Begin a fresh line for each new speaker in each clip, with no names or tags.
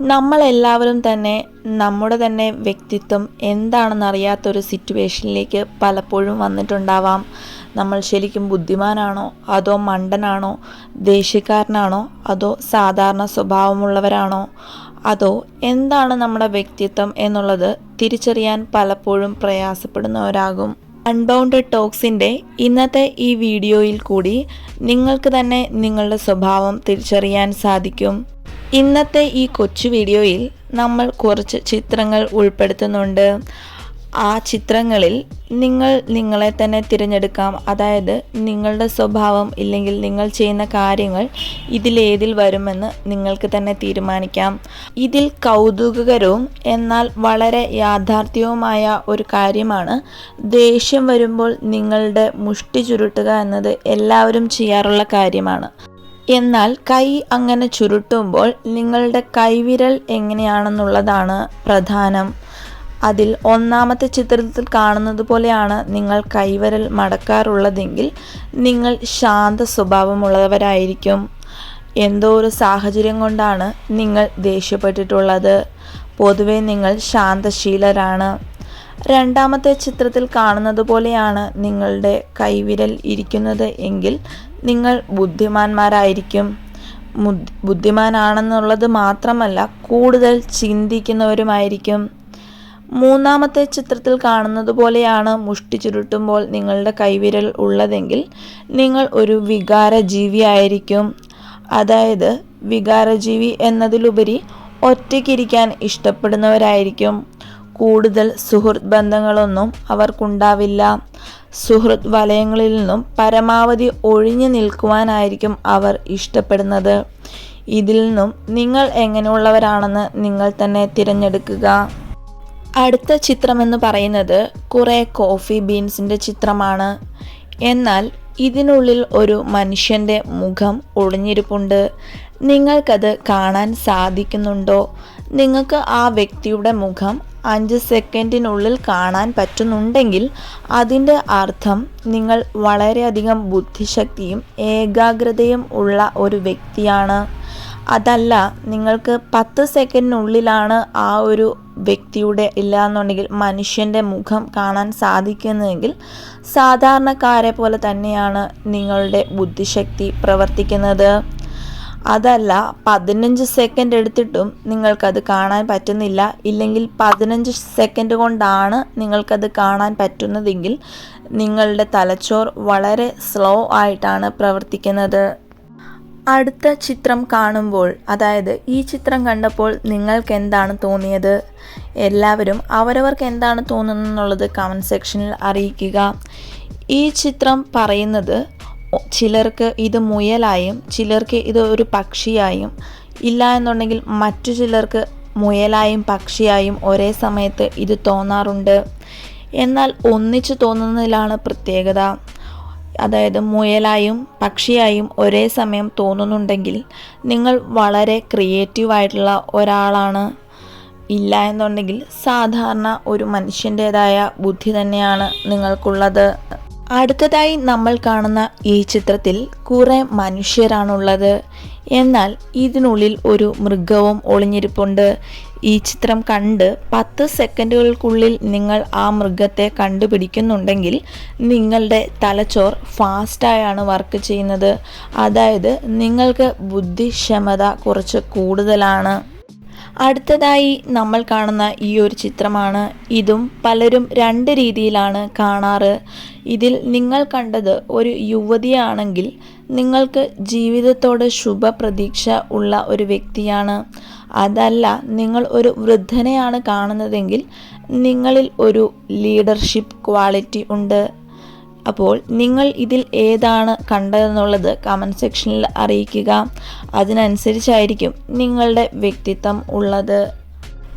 നമ്മളെല്ലാവരും തന്നെ നമ്മുടെ തന്നെ വ്യക്തിത്വം എന്താണെന്നറിയാത്തൊരു സിറ്റുവേഷനിലേക്ക് പലപ്പോഴും വന്നിട്ടുണ്ടാവാം. നമ്മൾ ശരിക്കും ബുദ്ധിമാനാണോ? അതോ മണ്ടനാണോ? ദേഷ്യക്കാരനാണോ? അതോ സാധാരണ സ്വഭാവമുള്ളവരാണോ? അതോ എന്താണ് നമ്മുടെ വ്യക്തിത്വം എന്നുള്ളത് തിരിച്ചറിയാൻ പലപ്പോഴും പ്രയാസപ്പെടുന്നവരാകും. അൺബൗണ്ടഡ് ടോക്സിന്റെ ഇന്നത്തെ ഈ വീഡിയോയിൽ കൂടി നിങ്ങൾക്ക് തന്നെ നിങ്ങളുടെ സ്വഭാവം തിരിച്ചറിയാൻ സാധിക്കും. ഇന്നത്തെ ഈ കൊച്ചു വീഡിയോയിൽ നമ്മൾ കുറച്ച് ചിത്രങ്ങൾ ഉൾപ്പെടുത്തുന്നുണ്ട്. ആ ചിത്രങ്ങളിൽ നിങ്ങൾ നിങ്ങളെ തന്നെ തിരഞ്ഞെടുക്കാം. അതായത് നിങ്ങളുടെ സ്വഭാവം ഇല്ലെങ്കിൽ നിങ്ങൾ ചെയ്യുന്ന കാര്യങ്ങൾ ഇതിലേതിൽ വരുമെന്ന് നിങ്ങൾക്ക് തന്നെ തീരുമാനിക്കാം. ഇതിൽ കൗതുകകരവും എന്നാൽ വളരെ യാഥാർത്ഥ്യവുമായ ഒരു കാര്യമാണ് ദേഷ്യം വരുമ്പോൾ നിങ്ങളുടെ മുഷ്ടി ചുരുട്ടുക എന്നത് എല്ലാവരും ചെയ്യാറുള്ള കാര്യമാണ്. എന്നാൽ കൈ അങ്ങനെ ചുരുട്ടുമ്പോൾ നിങ്ങളുടെ കൈവിരൽ എങ്ങനെയാണെന്നുള്ളതാണ് പ്രധാനം. അതിൽ ഒന്നാമത്തെ ചിത്രത്തിൽ കാണുന്നത് പോലെയാണ് നിങ്ങൾ കൈവിരൽ മടക്കാറുള്ളതെങ്കിൽ നിങ്ങൾ ശാന്ത സ്വഭാവമുള്ളവരായിരിക്കും. എന്തോ ഒരു സാഹചര്യം കൊണ്ടാണ് നിങ്ങൾ ദേഷ്യപ്പെട്ടിട്ടുള്ളത്. പൊതുവെ നിങ്ങൾ ശാന്തശീലരാണ്. രണ്ടാമത്തെ ചിത്രത്തിൽ കാണുന്നത് പോലെയാണ് നിങ്ങളുടെ കൈവിരൽ ഇരിക്കുന്നത് എങ്കിൽ നിങ്ങൾ ബുദ്ധിമാന്മാരായിരിക്കും. ബുദ്ധിമാനാണെന്നുള്ളത് മാത്രമല്ല കൂടുതൽ ചിന്തിക്കുന്നവരുമായിരിക്കും. മൂന്നാമത്തെ ചിത്രത്തിൽ കാണുന്നത് പോലെയാണ് മുഷ്ടി ചുരുട്ടുമ്പോൾ നിങ്ങളുടെ കൈവിരൽ ഉള്ളതെങ്കിൽ നിങ്ങൾ ഒരു വികാര ജീവിയായിരിക്കും അതായത് വികാരജീവി എന്നതിലുപരി ഒറ്റയ്ക്കിരിക്കാൻ ഇഷ്ടപ്പെടുന്നവരായിരിക്കും. കൂടുതൽ സുഹൃത്ത് ബന്ധങ്ങളൊന്നും അവർക്കുണ്ടാവില്ല. സുഹൃത്ത് വലയങ്ങളിൽ നിന്നും പരമാവധി ഒഴിഞ്ഞു നിൽക്കുവാനായിരിക്കും അവർ ഇഷ്ടപ്പെടുന്നത്. ഇതിൽ നിന്നും നിങ്ങൾ എങ്ങനെയുള്ളവരാണെന്ന് നിങ്ങൾ തന്നെ തിരഞ്ഞെടുക്കുക. അടുത്ത ചിത്രമെന്ന് പറയുന്നത് കുറേ കോഫി ബീൻസിന്റെ ചിത്രമാണ്. എന്നാൽ ഇതിനുള്ളിൽ ഒരു മനുഷ്യന്റെ മുഖം ഒളിഞ്ഞിരിപ്പുണ്ട്. നിങ്ങൾക്കത് കാണാൻ സാധിക്കുന്നുണ്ടോ? നിങ്ങൾക്ക് ആ വ്യക്തിയുടെ മുഖം അഞ്ച് സെക്കൻഡിനുള്ളിൽ കാണാൻ പറ്റുന്നുണ്ടെങ്കിൽ അതിന്റെ അർത്ഥം നിങ്ങൾ വളരെയധികം ബുദ്ധിശക്തിയും ഏകാഗ്രതയും ഉള്ള ഒരു വ്യക്തിയാണ്. അതല്ല നിങ്ങൾക്ക് പത്ത് സെക്കൻഡിനുള്ളിലാണ് ആ ഒരു വ്യക്തിയുടെ ഇല്ലാന്നുണ്ടെങ്കിൽ മനുഷ്യന്റെ മുഖം കാണാൻ സാധിക്കുന്നതെങ്കിൽ സാധാരണക്കാരെ പോലെ തന്നെയാണ് നിങ്ങളുടെ ബുദ്ധിശക്തി പ്രവർത്തിക്കുന്നത്. അതല്ല പതിനഞ്ച് സെക്കൻഡ് എടുത്തിട്ടും നിങ്ങൾക്കത് കാണാൻ പറ്റുന്നില്ല. ഇല്ലെങ്കിൽ പതിനഞ്ച് സെക്കൻഡ് കൊണ്ടാണ് നിങ്ങൾക്കത് കാണാൻ പറ്റുന്നതെങ്കിൽ നിങ്ങളുടെ തലച്ചോർ വളരെ സ്ലോ ആയിട്ടാണ് പ്രവർത്തിക്കുന്നത്. അടുത്ത ചിത്രം കാണുമ്പോൾ അതായത് ഈ ചിത്രം കണ്ടപ്പോൾ നിങ്ങൾക്ക് എന്താണ് തോന്നിയത്? എല്ലാവരും അവരവർക്ക് എന്താണ് തോന്നുന്നത് എന്നുള്ളത് കമന്റ് സെക്ഷനിൽ അറിയിക്കുക. ഈ ചിത്രം പറയുന്നത് ചിലർക്ക് ഇത് മുയലായും ചിലർക്ക് ഇത് ഒരു പക്ഷിയായും. ഇല്ല എന്നുണ്ടെങ്കിൽ മറ്റു ചിലർക്ക് മുയലായും പക്ഷിയായും ഒരേ സമയത്ത് ഇത് തോന്നാറുണ്ട്. എന്നാൽ ഒന്നിച്ചു തോന്നുന്നതിലാണ് പ്രത്യേകത. അതായത് മുയലായും പക്ഷിയായും ഒരേ സമയം തോന്നുന്നുണ്ടെങ്കിൽ നിങ്ങൾ വളരെ ക്രിയേറ്റീവായിട്ടുള്ള ഒരാളാണ്. ഇല്ല എന്നുണ്ടെങ്കിൽ സാധാരണ ഒരു മനുഷ്യന്റെതായ ബുദ്ധി തന്നെയാണ് നിങ്ങൾക്കുള്ളത്. അടുത്തതായി നമ്മൾ കാണുന്ന ഈ ചിത്രത്തിൽ കുറേ മനുഷ്യരാണുള്ളത്. എന്നാൽ ഇതിനുള്ളിൽ ഒരു മൃഗവും ഒളിഞ്ഞിരിപ്പുണ്ട്. ഈ ചിത്രം കണ്ട് പത്ത് സെക്കൻഡുകൾക്കുള്ളിൽ നിങ്ങൾ ആ മൃഗത്തെ കണ്ടുപിടിക്കുന്നുണ്ടെങ്കിൽ നിങ്ങളുടെ തലച്ചോർ ഫാസ്റ്റായാണ് വർക്ക് ചെയ്യുന്നത്. അതായത് നിങ്ങൾക്ക് ബുദ്ധിക്ഷമത കുറച്ച് കൂടുതലാണ്. അടുത്തതായി നമ്മൾ കാണുന്ന ഈ ഒരു ചിത്രമാണ്. ഇതും പലരും രണ്ട് രീതിയിലാണ് കാണാറ്. ഇതിൽ നിങ്ങൾ കണ്ടത് ഒരു യുവതിയാണെങ്കിൽ നിങ്ങൾക്ക് ജീവിതത്തോട് ശുഭപ്രതീക്ഷ ഉള്ള ഒരു വ്യക്തിയാണ്. അതല്ല നിങ്ങൾ ഒരു വൃദ്ധനെയാണ് കാണുന്നതെങ്കിൽ നിങ്ങളിൽ ഒരു ലീഡർഷിപ്പ് ക്വാളിറ്റി ഉണ്ട്. അപ്പോൾ നിങ്ങൾ ഇതിൽ ഏതാണ് കണ്ടതെന്നുള്ളത് കമന്റ് സെക്ഷനിൽ അറിയിക്കുക. അതിനനുസരിച്ചായിരിക്കും നിങ്ങളുടെ വ്യക്തിത്വം ഉള്ളത്.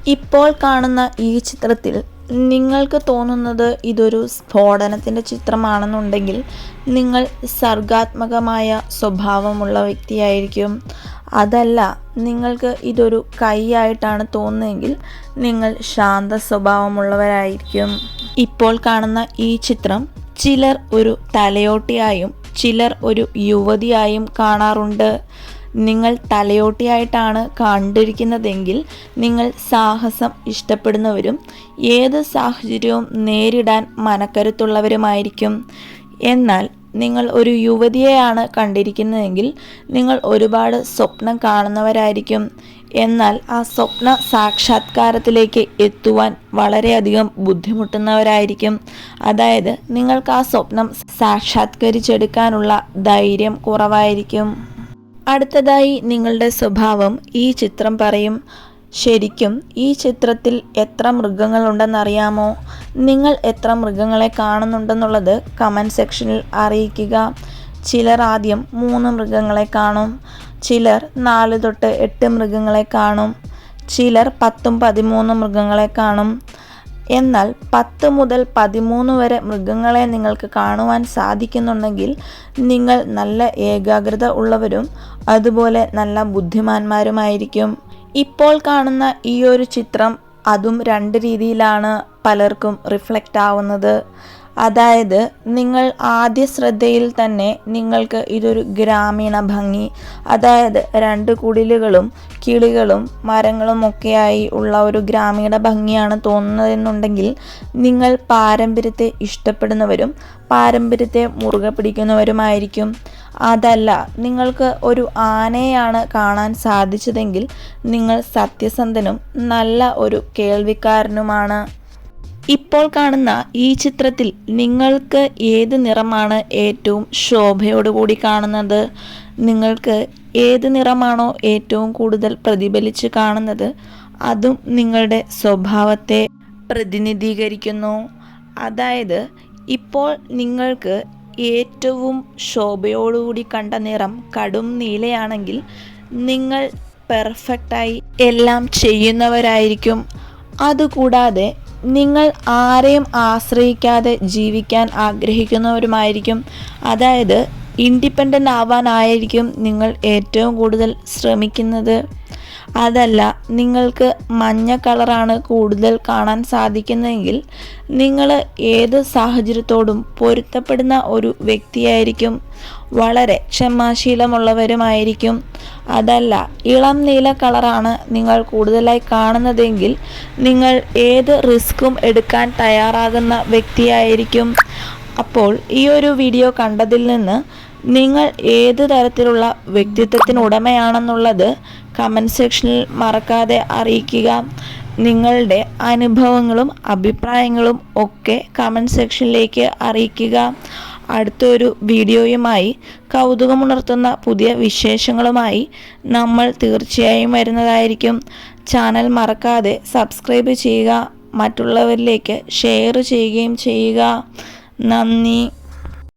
ഇപ്പോൾ കാണുന്ന ഈ ചിത്രത്തിൽ നിങ്ങൾക്ക് തോന്നുന്നത് ഇതൊരു സ്ഫോടനത്തിന്റെ ചിത്രമാണെന്നുണ്ടെങ്കിൽ നിങ്ങൾ സർഗാത്മകമായ സ്വഭാവമുള്ള വ്യക്തിയായിരിക്കും. അതല്ല നിങ്ങൾക്ക് ഇതൊരു കൈയായിട്ടാണ് തോന്നുന്നതെങ്കിൽ നിങ്ങൾ ശാന്ത സ്വഭാവമുള്ളവരായിരിക്കും. ഇപ്പോൾ കാണുന്ന ഈ ചിത്രം ചിലർ ഒരു തലയോട്ടിയായും ചിലർ ഒരു യുവതിയായും കാണാറുണ്ട്. നിങ്ങൾ തലയോട്ടിയായിട്ടാണ് കണ്ടിരിക്കുന്നതെങ്കിൽ നിങ്ങൾ സാഹസം ഇഷ്ടപ്പെടുന്നവരും ഏത് സാഹചര്യവും നേരിടാൻ മനക്കരുത്തുള്ളവരുമായിരിക്കും. എന്നാൽ നിങ്ങൾ ഒരു യുവതിയെയാണ് കണ്ടിരിക്കുന്നതെങ്കിൽ നിങ്ങൾ ഒരുപാട് സ്വപ്നം കാണുന്നവരായിരിക്കും. എന്നാൽ ആ സ്വപ്ന സാക്ഷാത്കാരത്തിലേക്ക് എത്തുവാൻ വളരെയധികം ബുദ്ധിമുട്ടുന്നവരായിരിക്കും. അതായത് നിങ്ങൾക്ക് ആ സ്വപ്നം സാക്ഷാത്കരിച്ചെടുക്കാനുള്ള ധൈര്യം കുറവായിരിക്കും. അടുത്തതായി നിങ്ങളുടെ സ്വഭാവം ഈ ചിത്രം പറയും. ശരിക്കും ഈ ചിത്രത്തിൽ എത്ര മൃഗങ്ങളുണ്ടെന്നറിയാമോ? നിങ്ങൾ എത്ര മൃഗങ്ങളെ കാണുന്നുണ്ടെന്നുള്ളത് കമന്റ് സെക്ഷനിൽ അറിയിക്കുക. ചിലർ ആദ്യം മൂന്ന് മൃഗങ്ങളെ കാണും. ചിലർ നാല് തൊട്ട് എട്ട് മൃഗങ്ങളെ കാണും. ചിലർ പത്തും പതിമൂന്നും മൃഗങ്ങളെ കാണും. എന്നാൽ പത്ത് മുതൽ പതിമൂന്ന് വരെ മൃഗങ്ങളെ നിങ്ങൾക്ക് കാണുവാൻ സാധിക്കുന്നുണ്ടെങ്കിൽ നിങ്ങൾ നല്ല ഏകാഗ്രത ഉള്ളവരും അതുപോലെ നല്ല ബുദ്ധിമാന്മാരുമായിരിക്കും. ഇപ്പോൾ കാണുന്ന ഈ ഒരു ചിത്രം അതും രണ്ട് രീതിയിലാണ് പലർക്കും റിഫ്ലക്റ്റ് ആവുന്നത്. അതായത് നിങ്ങൾ ആദ്യ ശ്രദ്ധയിൽ തന്നെ നിങ്ങൾക്ക് ഇതൊരു ഗ്രാമീണ ഭംഗി അതായത് രണ്ട് കുടിലുകളും കിളികളും മരങ്ങളും ഒക്കെയായി ഉള്ള ഒരു ഗ്രാമീണ ഭംഗിയാണ് തോന്നുന്നതെന്നുണ്ടെങ്കിൽ നിങ്ങൾ പാരമ്പര്യത്തെ ഇഷ്ടപ്പെടുന്നവരും പാരമ്പര്യത്തെ മുറുകെ പിടിക്കുന്നവരുമായിരിക്കും. അതല്ല നിങ്ങൾക്ക് ഒരു ആനയാണ് കാണാൻ സാധിച്ചതെങ്കിൽ നിങ്ങൾ സത്യസന്ധനും നല്ല ഒരു കേൾവിക്കാരനുമാണ്. ഇപ്പോൾ കാണുന്ന ഈ ചിത്രത്തിൽ നിങ്ങൾക്ക് ഏത് നിറമാണ് ഏറ്റവും ശോഭയോടുകൂടി കാണുന്നത്? നിങ്ങൾക്ക് ഏത് നിറമാണോ ഏറ്റവും കൂടുതൽ പ്രതിഫലിച്ച് കാണുന്നത്? അതും നിങ്ങളുടെ സ്വഭാവത്തെ പ്രതിനിധീകരിക്കുന്നു. അതായത് ഇപ്പോൾ നിങ്ങൾക്ക് ഏറ്റവും ശോഭയോടുകൂടി കണ്ട നിറം കടും നീലയാണെങ്കിൽ നിങ്ങൾ പെർഫെക്റ്റായി എല്ലാം ചെയ്യുന്നവരായിരിക്കും. അതുകൂടാതെ നിങ്ങൾ ആരെയും ആശ്രയിക്കാതെ ജീവിക്കാൻ ആഗ്രഹിക്കുന്നവരുമായിരിക്കും. അതായത് ഇൻഡിപെൻഡന്റ് ആവാനായിരിക്കും നിങ്ങൾ ഏറ്റവും കൂടുതൽ ശ്രമിക്കുന്നത്. അതല്ല നിങ്ങൾക്ക് മഞ്ഞ കളറാണ് കൂടുതൽ കാണാൻ സാധിക്കുന്നതെങ്കിൽ നിങ്ങൾ ഏത് സാഹചര്യത്തോടും പൊരുത്തപ്പെടുന്ന ഒരു വ്യക്തിയായിരിക്കും. വളരെ ക്ഷമാശീലമുള്ളവരുമായിരിക്കും. അതല്ല ഇളം നീല കളറാണ് നിങ്ങൾ കൂടുതലായി കാണുന്നതെങ്കിൽ നിങ്ങൾ ഏത് റിസ്ക്കും എടുക്കാൻ തയ്യാറാകുന്ന വ്യക്തിയായിരിക്കും. അപ്പോൾ ഈ ഒരു വീഡിയോ കണ്ടതിൽ നിന്ന് നിങ്ങൾ ഏത് തരത്തിലുള്ള വ്യക്തിത്വത്തിന് ഉടമയാണെന്നുള്ളത് കമന്റ് സെക്ഷനിൽ മറക്കാതെ അറിയിക്കുക. നിങ്ങളുടെ അനുഭവങ്ങളും അഭിപ്രായങ്ങളും ഒക്കെ കമന്റ് സെക്ഷനിലേക്ക് അറിയിക്കുക. അടുത്തൊരു വീഡിയോയുമായി കൗതുകമുണർത്തുന്ന പുതിയ വിശേഷങ്ങളുമായി നമ്മൾ തീർച്ചയായും വരുന്നതായിരിക്കും. ചാനൽ മറക്കാതെ സബ്സ്ക്രൈബ് ചെയ്യുക. മറ്റുള്ളവരിലേക്ക് ഷെയർ ചെയ്യുകയും ചെയ്യുക. നന്ദി.